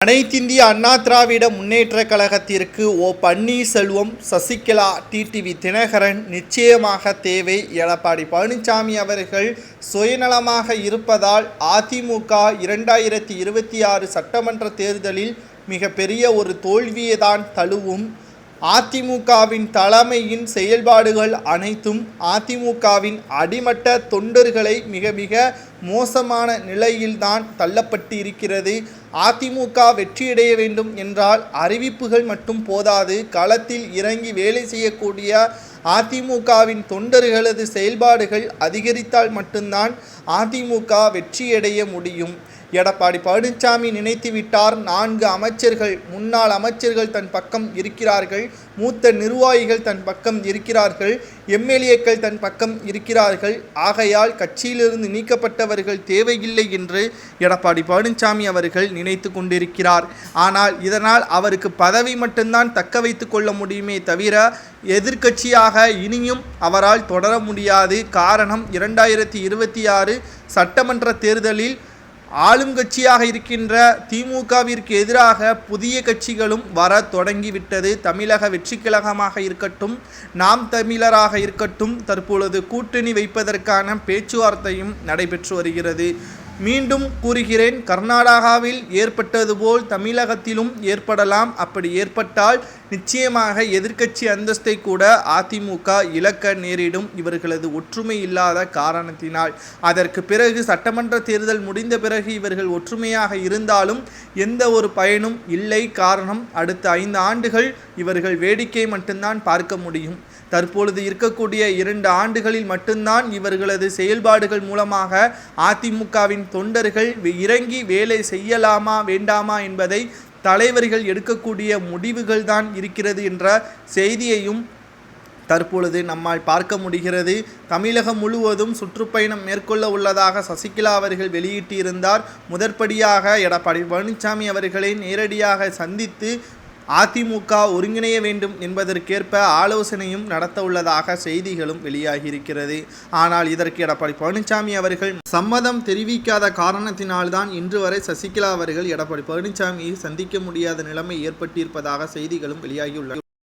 அனைத்திந்திய அண்ணா திராவிட முன்னேற்ற கழகத்திற்கு O Panneerselvam Sasikala TTV Dhinakaran நிச்சயமாக தேவை. எடப்பாடி பழனிசாமி அவர்கள் சுயநலமாக இருப்பதால் அதிமுக இரண்டாயிரத்தி இருபத்தி ஆறு சட்டமன்ற தேர்தலில் மிகப்பெரிய ஒரு தோல்வியை தான் தழுவும். அதிமுகவின் தலைமையின் செயல்பாடுகள் அனைத்தும் அதிமுகவின் அடிமட்ட தொண்டர்களை மிக மிக மோசமான நிலையில்தான் தள்ளப்பட்டு இருக்கிறது அதிமுக வெற்றியடைய வேண்டும் என்றால் அறிவிப்புகள் மட்டும் போதாது. களத்தில் இறங்கி வேலை செய்யக்கூடிய அதிமுகவின் தொண்டர்களது செயல்பாடுகள் அதிகரித்தால் மட்டும்தான் அதிமுக வெற்றியடைய முடியும். எடப்பாடி பழனிசாமி நினைத்து விட்டார். நான்கு அமைச்சர்கள் முன்னாள் அமைச்சர்கள் தன் பக்கம் இருக்கிறார்கள். மூத்த நிர்வாகிகள் தன் பக்கம் இருக்கிறார்கள். எம்எல்ஏக்கள் தன் பக்கம் இருக்கிறார்கள். ஆகையால் கட்சியிலிருந்து நீக்கப்பட்டவர்கள் தேவையில்லை என்று எடப்பாடி பழனிசாமி அவர்கள் நினைத்து கொண்டிருக்கிறார். ஆனால் இதனால் அவருக்கு பதவி மட்டும்தான் தக்க வைத்து கொள்ள முடியுமே தவிர எதிர்க்கட்சியாக இனியும் அவரால் தொடர முடியாது. காரணம் இரண்டாயிரத்தி இருபத்தி ஆறு சட்டமன்ற தேர்தலில் ஆளுங்கட்சியாக இருக்கின்ற திமுகவிற்கு எதிராக புதிய கட்சிகளும் வர தொடங்கிவிட்டது. தமிழக வெற்றிக்கழகமாக இருக்கட்டும் நாம் தமிழராக இருக்கட்டும் தற்பொழுது கூட்டணி வைப்பதற்கான பேச்சுவார்த்தையும் நடைபெற்று வருகிறது. மீண்டும் கூறுகிறேன் கர்நாடகாவில் ஏற்பட்டது போல் தமிழகத்திலும் ஏற்படலாம். அப்படி ஏற்பட்டால் நிச்சயமாக எதிர்க்கட்சி அந்தஸ்தை கூட அதிமுக இழக்க நேரிடும். இவர்களது ஒற்றுமை இல்லாத காரணத்தினால். அதற்கு பிறகு சட்டமன்ற தேர்தல் முடிந்த பிறகு இவர்கள் ஒற்றுமையாக இருந்தாலும் எந்த ஒரு பயனும் இல்லை. காரணம் அடுத்த ஐந்து ஆண்டுகள் இவர்கள் வேடிக்கை மட்டும்தான் பார்க்க முடியும். தற்பொழுது இருக்கக்கூடிய இரண்டு ஆண்டுகளில் மட்டும்தான் இவர்களது செயல்பாடுகள் மூலமாக அதிமுகவின் தொண்டர்கள் இறங்கி வேலை செய்யலாமா வேண்டாமா என்பதை தலைவர்கள் எடுக்கக்கூடிய முடிவுகள் தான் இருக்கிறது என்ற செய்தியையும் தற்பொழுது நம்மால் பார்க்க முடிகிறது. தமிழகம் முழுவதும் சுற்றுப்பயணம் மேற்கொள்ள உள்ளதாக சசிகலா அவர்கள் வெளியிட்டிருந்தார். முதற்படியாக எடப்பாடி பழனிசாமி அவர்களை நேரடியாக சந்தித்து அதிமுக ஒருங்கிணைய வேண்டும் என்பதற்கேற்ப ஆலோசனையும் நடத்த உள்ளதாக செய்திகளும் வெளியாகியிருக்கிறது. ஆனால் இதற்கு எடப்பாடி பழனிசாமி அவர்கள் சம்மதம் தெரிவிக்காத காரணத்தினால்தான் இன்று வரை சசிகலா அவர்கள் எடப்பாடி பழனிசாமியை சந்திக்க முடியாத நிலைமை ஏற்பட்டிருப்பதாக செய்திகளும் வெளியாகியுள்ளன.